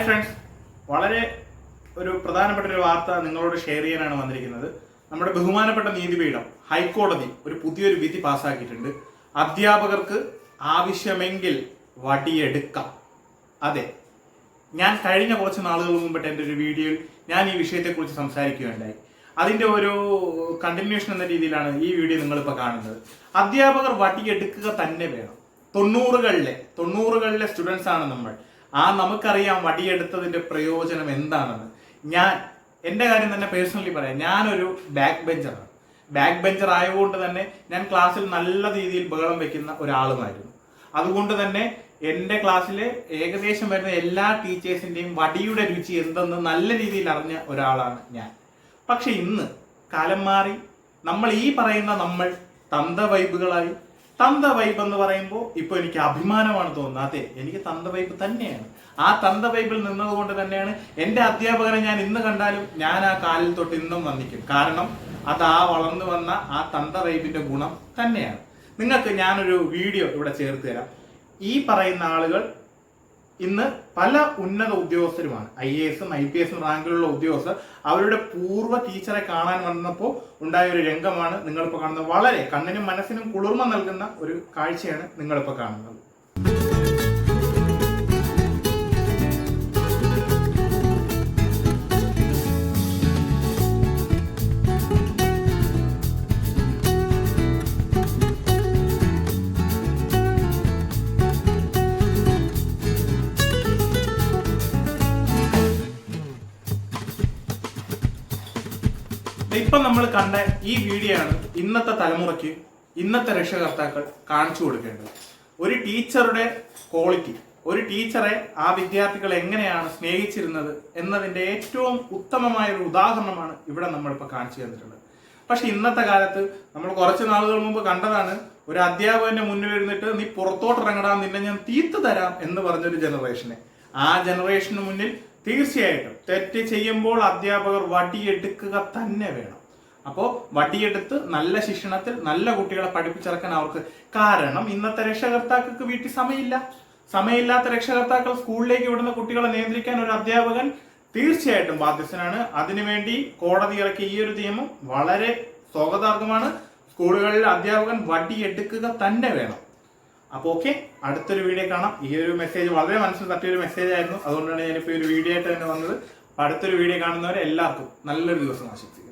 Hi friends. വളരെ ഒരു പ്രധാനപ്പെട്ട ഒരു വാർത്ത നിങ്ങളോട് ഷെയർ ചെയ്യാനാണ് വന്നിരിക്കുന്നത്. നമ്മുടെ ബഹുമാനപ്പെട്ട നീതിപീഠം ഹൈക്കോടതി ഒരു പുതിയൊരു വിധി പാസ്സാക്കിയിട്ടുണ്ട്. അധ്യാപകർക്ക് ആവശ്യമെങ്കിൽ വടിയെടുക്കാം. അതെ ഞാൻ കഴിഞ്ഞ കുറച്ച് നാളുകൾ മുമ്പിട്ട് എന്റെ ഒരു വീഡിയോയിൽ ഞാൻ ഈ വിഷയത്തെക്കുറിച്ച് സംസാരിക്കുകയുണ്ടായി. അതിന്റെ ഒരു കണ്ടിന്യൂഷൻ എന്ന രീതിയിലാണ് ഈ വീഡിയോ നിങ്ങളിപ്പോൾ കാണുന്നത്. അധ്യാപകർ വടിയെടുക്കുക തന്നെ വേണം. തൊണ്ണൂറുകളിലെ തൊണ്ണൂറുകളിലെ സ്റ്റുഡൻസ് ആണ് നമ്മൾ. ആ നമുക്കറിയാം വടിയെടുത്തതിന്റെ പ്രയോജനം എന്താണെന്ന്. ഞാൻ എന്റെ കാര്യം തന്നെ പേഴ്സണലി പറയാം. ഞാനൊരു ബാക്ക് ബെഞ്ചറാണ് ബാക്ക് ബെഞ്ചർ ആയതുകൊണ്ട് തന്നെ ഞാൻ ക്ലാസ്സിൽ നല്ല രീതിയിൽ ബഹളം വെക്കുന്ന ഒരാളുമായിരുന്നു. അതുകൊണ്ട് തന്നെ എന്റെ ക്ലാസ്സിലെ ഏകദേശം വരുന്ന എല്ലാ ടീച്ചേഴ്സിന്റെയും വടിയുടെ രുചി എന്തെന്ന് നല്ല രീതിയിൽ അറിഞ്ഞ ഒരാളാണ് ഞാൻ. പക്ഷെ ഇന്ന് കാലം മാറി. നമ്മൾ ഈ പറയുന്ന നമ്മൾ തന്ത വൈബുകളായി തന്ത വൈബ് എന്ന് പറയുമ്പോൾ ഇപ്പൊ എനിക്ക് അഭിമാനമാണ് തോന്നുന്നത്. അതെ എനിക്ക് തന്ത വൈബ് തന്നെയാണ്. ആ തന്ത വൈബിൽ നിന്നതുകൊണ്ട് തന്നെയാണ് എന്റെ അധ്യാപകനെ ഞാൻ ഇന്ന് കണ്ടാലും ഞാൻ ആ കാലിൽ തൊട്ട് ഇന്നും വന്നിക്കും കാരണം അത് ആ വളർന്നു വന്ന ആ തന്ത വൈബിന്റെ ഗുണം തന്നെയാണ്. നിങ്ങൾക്ക് ഞാനൊരു വീഡിയോ ഇവിടെ ചേർത്ത് തരാം. ഈ പറയുന്ന ആളുകൾ ഇന്ന് പല ഉന്നത ഉദ്യോഗസ്ഥരുമാണ്. ഐ എ എസും ഐ പി എസും റാങ്കിലുള്ള ഉദ്യോഗസ്ഥർ അവരുടെ പൂർവ ടീച്ചറെ കാണാൻ വന്നപ്പോൾ ഉണ്ടായ ഒരു രംഗമാണ് നിങ്ങളിപ്പോൾ കാണുന്നത്. വളരെ കണ്ണിനും മനസ്സിനും കുളിർമ നൽകുന്ന ഒരു കാഴ്ചയാണ് നിങ്ങളിപ്പോൾ കാണുന്നത്. ഇപ്പം നമ്മൾ കണ്ട ഈ വീഡിയോ ആണ് ഇന്നത്തെ തലമുറയ്ക്ക് ഇന്നത്തെ രക്ഷകർത്താക്കൾ കാണിച്ചു കൊടുക്കേണ്ടത്. ഒരു ടീച്ചറുടെ ക്വാളിറ്റി ഒരു ടീച്ചറെ ആ വിദ്യാർത്ഥികൾ എങ്ങനെയാണ് സ്നേഹിച്ചിരുന്നത് എന്നതിന്റെ ഏറ്റവും ഉത്തമമായ ഒരു ഉദാഹരണമാണ് ഇവിടെ നമ്മളിപ്പോൾ കാണിച്ചു തന്നിട്ടുള്ളത്. പക്ഷെ ഇന്നത്തെ കാലത്ത് നമ്മൾ കുറച്ച് നാളുകൾ മുമ്പ് കണ്ടതാണ് ഒരു അധ്യാപകന്റെ മുന്നിൽ ഇരുന്നിട്ട് നീ പുറത്തോട്ട് ഇറങ്ങടാ നിന്നെ ഞാൻ തീർത്തു തരാം എന്ന് പറഞ്ഞൊരു ജനറേഷനെ. ആ ജനറേഷന് മുന്നിൽ തീർച്ചയായിട്ടും തെറ്റ് ചെയ്യുമ്പോൾ അധ്യാപകർ വടിയെടുക്കുക തന്നെ വേണം. അപ്പോൾ വടിയെടുത്ത് നല്ല ശിക്ഷണത്തിൽ നല്ല കുട്ടികളെ പഠിപ്പിച്ചിറക്കാൻ അവർക്ക് കാരണം ഇന്നത്തെ രക്ഷകർത്താക്കൾക്ക് വീട്ടിൽ സമയമില്ല. സമയമില്ലാത്ത രക്ഷകർത്താക്കൾ സ്കൂളിലേക്ക് വിടുന്ന കുട്ടികളെ നിയന്ത്രിക്കാൻ ഒരു അധ്യാപകൻ തീർച്ചയായിട്ടും ബാധ്യസ്ഥനാണ്. അതിനുവേണ്ടി കോടതി ഇറക്കിയ ഈ ഒരു നിയമം വളരെ സ്വാഗതാർഹമാണ്. സ്കൂളുകളിൽ അധ്യാപകൻ വടിയെടുക്കുക തന്നെ വേണം. അപ്പോൾ ഓക്കെ അടുത്തൊരു വീഡിയോ കാണാം. ഈ ഒരു മെസ്സേജ് വളരെ മനസ്സിൽ തട്ടിയൊരു മെസ്സേജ് ആയിരുന്നു. അതുകൊണ്ടാണ് ഞാനിപ്പോൾ ഒരു വീഡിയോ ആയിട്ട് തന്നെ വന്നത്. അപ്പോൾ അടുത്തൊരു വീഡിയോ കാണുന്നവരെ എല്ലാവർക്കും നല്ലൊരു ദിവസം ആശംസിക്കുന്നു.